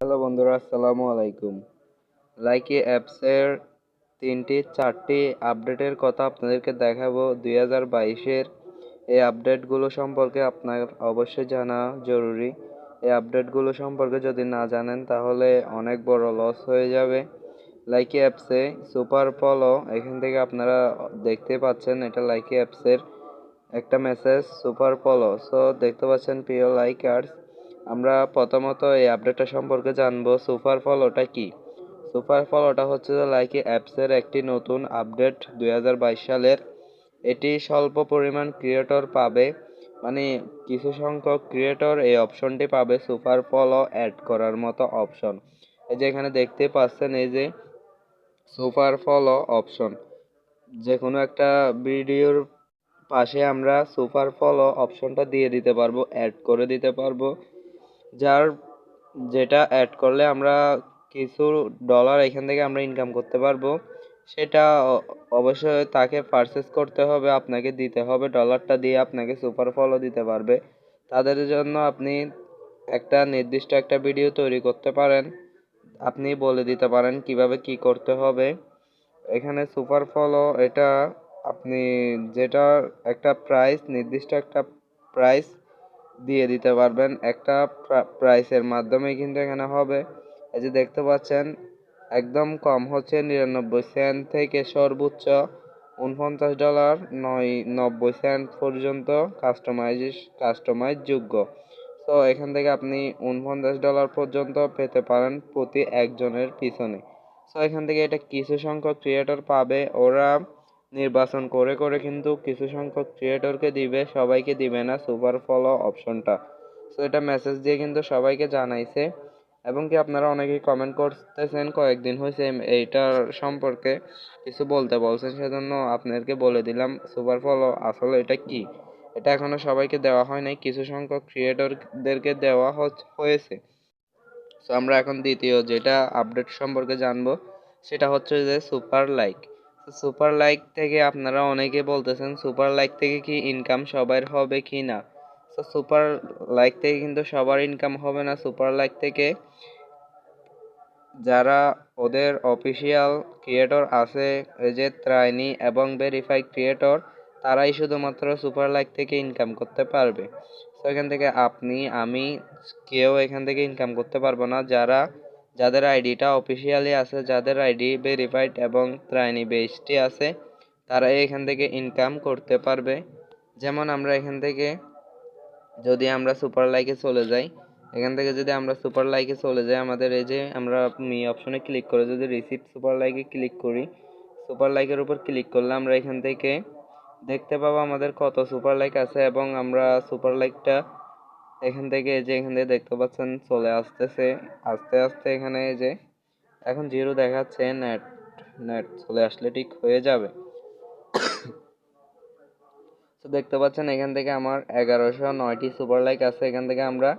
Hello বন্ধুরা, আসসালামু আলাইকুম। লাইকি অ্যাপসের তিনটি, চারটি আপডেটের কথা আপনাদেরকে দেখাবো। দুই হাজার বাইশের এই আপডেটগুলো সম্পর্কে আপনার অবশ্যই জানা জরুরি। এই আপডেটগুলো সম্পর্কে যদি না জানেন, তাহলে অনেক বড় লস হয়ে যাবে। লাইকি অ্যাপসে সুপার পলো এখান থেকে আপনারা দেখতে পাচ্ছেন, এটা লাইকি অ্যাপসের একটা মেসেজ সুপার পলো সো দেখতে পাচ্ছেন, প্রিয় লাইকার্স আমরা প্রথমত এই আপডেটটা সম্পর্কে জানব, সুপার ফলোটা কি? সুপার ফলোটা হচ্ছে যে লাইকি অ্যাপসের একটি নতুন আপডেট দু হাজার বাইশ সালের। এটি স্বল্প পরিমাণ ক্রিয়েটর পাবে মানে কিছু সংখ্যক ক্রিয়েটর এই অপশনটি পাবে সুপার ফলো অ্যাড করার মতো অপশন এই যে এখানে দেখতে পাচ্ছেন এই যে সুপার ফলো অপশন যে কোনো একটা ভিডিওর পাশে আমরা সুপার ফলো অপশনটা দিয়ে দিতে পারব অ্যাড করে দিতে পারব। যার যেটা অ্যাড করলে আমরা কিছু ডলার এখান থেকে আমরা ইনকাম করতে পারব, সেটা অবশ্যই তাকে পারচেস করতে হবে, আপনাকে দিতে হবে ডলারটা দিয়ে আপনাকে সুপার ফলও দিতে পারবে। তাদের জন্য আপনি একটা নির্দিষ্ট একটা ভিডিও তৈরি করতে পারেন, আপনি বলে দিতে পারেন কীভাবে কি করতে হবে। এখানে সুপার ফলো এটা আপনি যেটা একটা প্রাইস নির্দিষ্ট একটা প্রাইস দিয়ে দিতে পারবেন একটা প্রাইসের মাধ্যমে কিন্তু এখানে হবে। এই যে দেখতে পাচ্ছেন, একদম কম হচ্ছে নিরানব্বই সেন্ট থেকে সর্বোচ্চ উনপঞ্চাশ ডলার নয়, নব্বই সেন্ট পর্যন্ত কাস্টমাইজ কাস্টমাইজ যোগ্য। তো এখান থেকে আপনি উনপঞ্চাশ ডলার পর্যন্ত পেতে পারেন প্রতি একজনের পিছনে। সো এখান থেকে এটা কিছু সংখ্যক ক্রিয়েটর পাবে। ওরা নির্বাচন করে করে কিন্তু কিছু সংখ্যক ক্রিয়েটরকে দিবে, সবাইকে দিবে না সুপার ফলো অপশনটা সো এটা মেসেজ দিয়ে কিন্তু সবাইকে জানাইছে। এবং কি আপনারা অনেকেই কমেন্ট করতেছেন, কয়েকদিন হয়েছে এইটার সম্পর্কে কিছু বলতে বলছেন, সেজন্য আপনাদেরকে বলে দিলাম সুপার ফলো আসলে এটা কি? এটা এখনও সবাইকে দেওয়া হয় নাই, কিছু সংখ্যক ক্রিয়েটরদেরকে দেওয়া হয়েছে। সো আমরা এখন দ্বিতীয় যেটা আপডেট সম্পর্কে জানব, সেটা হচ্ছে যে সুপার লাইক সুপার লাইক থেকে আপনারা অনেকে বলতেছেন সুপার লাইক থেকে কি ইনকাম সবার হবে কি না? তো সুপার লাইক থেকে কিন্তু সবার ইনকাম হবে না। সুপার লাইক থেকে যারা ওদের অফিসিয়াল ক্রিয়েটর আছে যে ত্রাইনি এবং ভেরিফাই ক্রিয়েটর তারাই শুধুমাত্র সুপার লাইক থেকে ইনকাম করতে পারবে। তো এখান থেকে আপনি, আমি কেউ এখান থেকে ইনকাম করতে পারব না। যারা যাদের আইডিটা অফিসিয়ালি আছে, যাদের আইডি ভেরিফাইড এবং ত্রাইনি বেসটি আছে, তারা এখান থেকে ইনকাম করতে পারবে। যেমন আমরা এখান থেকে যদি আমরা সুপার লাইকে চলে যাই, এখান থেকে যদি আমরা সুপার লাইকে চলে যাই, আমাদের এই যে আমরা মি অপশনে ক্লিক করে যদি রিসিভ সুপার লাইকে ক্লিক করি সুপার লাইকের উপর ক্লিক করলে আমরা এখান থেকে দেখতে পাবো আমাদের কত সুপার লাইক আছে এবং আমরা সুপার লাইকটা এখান থেকে যে এখান থেকে দেখতে পাচ্ছেন, চলে আসতেছে। আস্তে আস্তে এখানে যে, এখন জিরো দেখাচ্ছে নেট নেট চলে আসলে ঠিক হয়ে যাবে। তো দেখতে পাচ্ছেন এখান থেকে আমার এগারোশো নয়টি সুপার লাইক আছে। এখান থেকে আমরা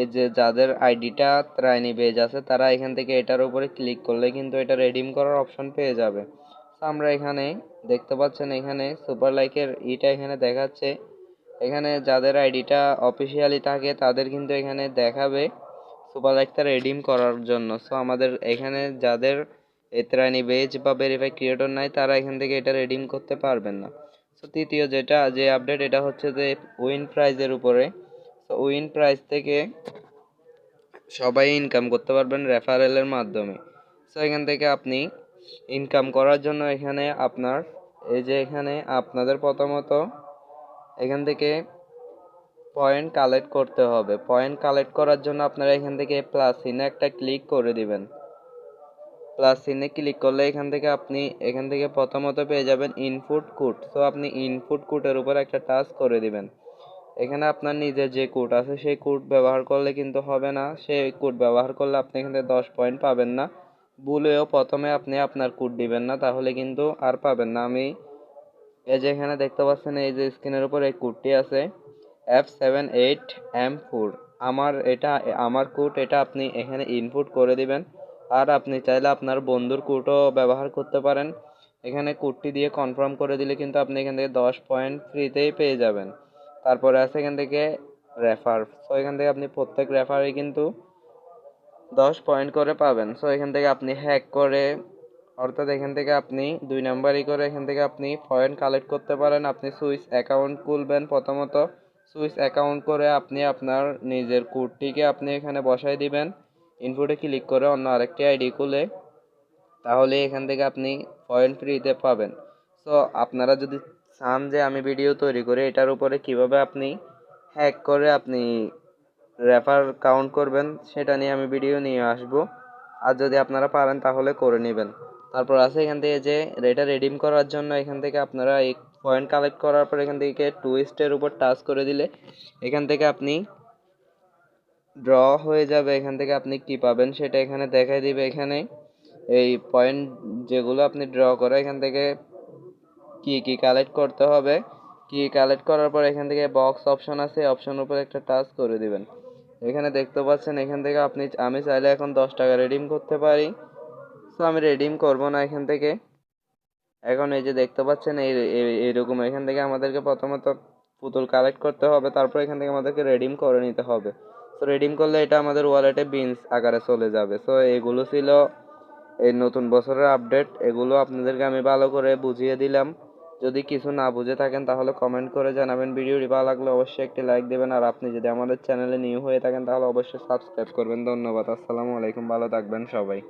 এই যে যাদের আইডিটা ত্রাইনি বেজ আছে, তারা এখান থেকে এটার উপরে ক্লিক করলে কিন্তু এটা রেডিম করার অপশন পেয়ে যাবে। তো আমরা এখানে দেখতে পাচ্ছেন এখানে সুপার লাইকের ইটা এখানে দেখাচ্ছে। এখানে যাদের আইডিটা অফিসিয়ালি থাকে, তাদের কিন্তু এখানে দেখাবে সুপার লাইকটা রেডিম করার জন্য। সো আমাদের এখানে যাদের এত্রানি বেজ বা ভেরিফাই ক্রিয়েটর নাই, তারা এখান থেকে এটা রেডিম করতে পারবেন না। সো তৃতীয় যেটা, যে আপডেট এটা হচ্ছে যে উইন প্রাইজের উপরে। সো উইন প্রাইজ থেকে সবাই ইনকাম করতে পারবেন রেফারেলের মাধ্যমে। সো এখান থেকে আপনি ইনকাম করার জন্য এখানে আপনার, এই যে এখানে আপনাদের প্রথমত এখান থেকে পয়েন্ট কালেক্ট করতে হবে। পয়েন্ট কালেক্ট করার জন্য আপনারা এখান থেকে প্লাস সিনে একটা ক্লিক করে দিবেন। প্লাস সিনে ক্লিক করলে এখান থেকে আপনি, এখান থেকে প্রথমত পেয়ে যাবেন ইনপুট কোড তো আপনি ইনপুট কোডের উপর একটা টাচ করে দিবেন। এখানে আপনার নিজের যে কোড আছে, সেই কোড ব্যবহার করলে কিন্তু হবে না। সেই কোড ব্যবহার করলে আপনি এখান থেকে দশ পয়েন্ট পাবেন না। ভুলেও প্রথমে আপনি আপনার কোড দিবেন না, তাহলে কিন্তু আর পাবেন না। আমি এই যে এখানে দেখতে পাচ্ছেন, এই যে স্ক্রিনের উপর এই কোডটি আছে F seven eight M four আমার এটা, আমার কোড এটা আপনি এখানে ইনপুট করে দিবেন। আর আপনি চাইলে আপনার বন্ধুর কোডও ব্যবহার করতে পারেন। এখানে কোডটি দিয়ে কনফার্ম করে দিলে কিন্তু আপনি এখান থেকে দশ পয়েন্ট ফ্রিতেই পেয়ে যাবেন। তারপরে আছে এখান থেকে রেফার সো এখান থেকে আপনি প্রত্যেক রেফারে কিন্তু দশ পয়েন্ট করে পাবেন। সো এখান থেকে আপনি হ্যাক করে অর্থাৎ এখান থেকে আপনি দুই নাম্বারই করে এখান থেকে আপনি পয়েন্ট কালেক্ট করতে পারেন। আপনি সুইচ অ্যাকাউন্ট খুলবেন। প্রথমত সুইচ অ্যাকাউন্ট করে আপনি আপনার নিজের কোডটিকে আপনি এখানে বসাই দিবেন। ইনপুটে ক্লিক করে অন্য আরেকটি আইডি খুলে তাহলে এখান থেকে আপনি পয়েন্ট ফ্রিতে পাবেন। সো আপনারা যদি চান যে আমি ভিডিও তৈরি করে এটার উপরে কীভাবে আপনি হ্যাক করে আপনি রেফার কাউন্ট করবেন, সেটা নিয়ে আমি ভিডিও নিয়ে আসব। আর যদি আপনারা পারেন তাহলে করে নেবেন। তারপর আছে এখান থেকে যে এটা রেডিম করার জন্য এখান থেকে আপনারা এই পয়েন্ট কালেক্ট করার পর এখান থেকে টুইস্টের উপর টাচ করে দিলে এখান থেকে আপনি ড্র হয়ে যাবে। এখান থেকে আপনি কি পাবেন সেটা এখানে দেখাই দিবে। এখানে এই পয়েন্ট যেগুলো আপনি ড্র করে এখান থেকে কি কি কালেক্ট করতে হবে, কি কালেক্ট করার পর এখান থেকে বক্স অপশন আছে অপশন উপর একটা টাচ করে দিবেন। এখানে দেখতে পাচ্ছেন এখান থেকে আপনি, আমি চাইলে এখন দশ টাকা রেডিম করতে পারি। সো আমি রেডিম করব না এখান থেকে। এখন এই যে দেখতে পাচ্ছেন, এই, এই- এইরকম এখান থেকে আমাদেরকে প্রথমত পুতুল কালেক্ট করতে হবে, তারপর এখান থেকে আমাদেরকে রেডিম করে নিতে হবে। তো রেডিম করলে এটা আমাদের ওয়ালেটে বিনস আকারে চলে যাবে। সো এগুলো ছিল এই নতুন বছরের আপডেট এগুলো আপনাদেরকে আমি ভালো করে বুঝিয়ে দিলাম। যদি কিছু না বুঝে থাকেন, তাহলে কমেন্ট করে জানাবেন। ভিডিওটি ভালো লাগলে অবশ্যই একটি লাইক দেবেন। আর আপনি যদি আমাদের চ্যানেলে নিউ হয়ে থাকেন, তাহলে অবশ্যই সাবস্ক্রাইব করবেন। ধন্যবাদ। আসসালামু আলাইকুম। ভালো থাকবেন সবাই।